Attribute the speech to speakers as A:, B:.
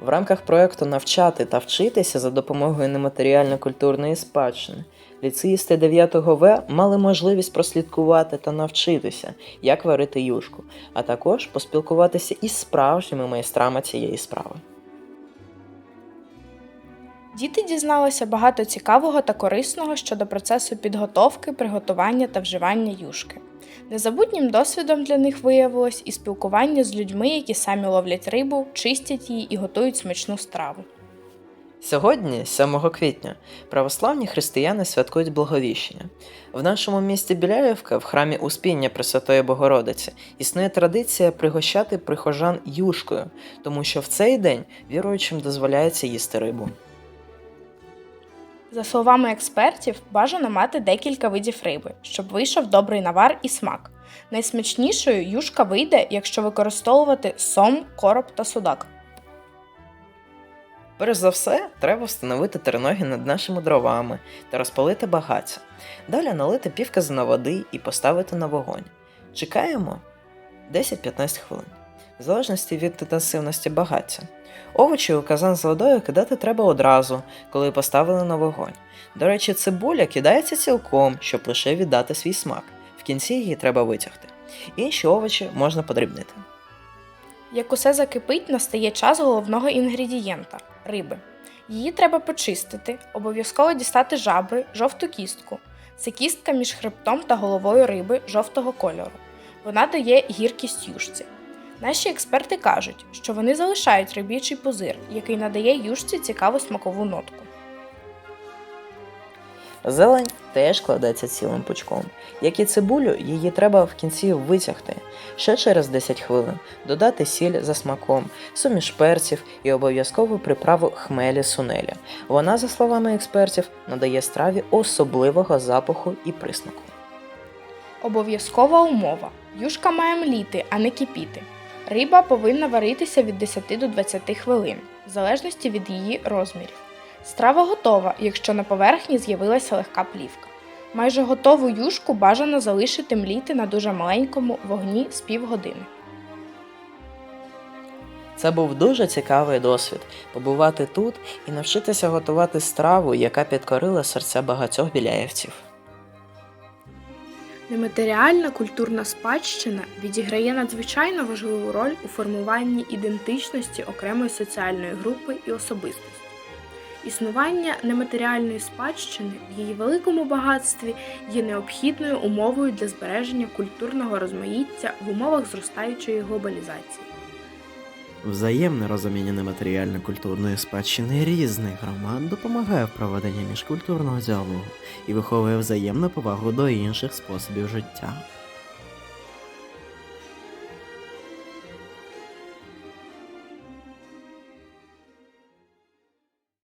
A: В рамках проекту Навчати та вчитися за допомогою нематеріально-культурної спадщини ліцеїсти 9 В мали можливість прослідкувати та навчитися, як варити юшку, а також поспілкуватися із справжніми майстрами цієї справи.
B: Діти дізналися багато цікавого та корисного щодо процесу підготовки, приготування та вживання юшки. Незабутнім досвідом для них виявилось і спілкування з людьми, які самі ловлять рибу, чистять її і готують смачну страву.
A: Сьогодні, 7 квітня, православні християни святкують Благовіщення. В нашому місті Біляєвка, в храмі Успіння Пресвятої Богородиці, існує традиція пригощати прихожан юшкою, тому що в цей день віруючим дозволяється їсти рибу.
B: За словами експертів, бажано мати декілька видів риби, щоб вийшов добрий навар і смак. Найсмачнішою юшка вийде, якщо використовувати сом, короб та судак.
A: Перш за все, треба встановити терноги над нашими дровами та розпалити багаття. Далі налити півказана води і поставити на вогонь. Чекаємо 10-15 хвилин, в залежності від інтенсивності багаття. Овочі у казан з водою кидати треба одразу, коли поставили на вогонь. До речі, цибуля кидається цілком, щоб лише віддати свій смак. В кінці її треба витягти. Інші овочі можна подрібнити.
B: Як усе закипить, настає час головного інгредієнта риби. Її треба почистити, обов'язково дістати жабри, жовту кістку. Це кістка між хребтом та головою риби жовтого кольору. Вона дає гіркість юшці. Наші експерти кажуть, що вони залишають риб'ячий пузир, який надає юшці цікаву смакову нотку.
A: Зелень теж кладеться цілим пучком. Як і цибулю, її треба в кінці витягти. Ще через 10 хвилин додати сіль за смаком, суміш перців і обов'язкову приправу хмелі сунелі. Вона, за словами експертів, надає страві особливого запаху і присмаку.
B: Обов'язкова умова: юшка має мліти, а не кипіти. Риба повинна варитися від 10 до 20 хвилин, в залежності від її розмірів. Страва готова, якщо на поверхні з'явилася легка плівка. Майже готову юшку бажано залишити мліти на дуже маленькому вогні з півгодини.
A: Це був дуже цікавий досвід побувати тут і навчитися готувати страву, яка підкорила серця багатьох біляєвців.
B: Нематеріальна культурна спадщина відіграє надзвичайно важливу роль у формуванні ідентичності окремої соціальної групи і особистості. Існування нематеріальної спадщини в її великому багатстві є необхідною умовою для збереження культурного розмаїття в умовах зростаючої глобалізації.
C: Взаємне розуміння нематеріально-культурної спадщини різних громад допомагає в проведенні міжкультурного діалогу і виховує взаємну повагу до інших способів життя.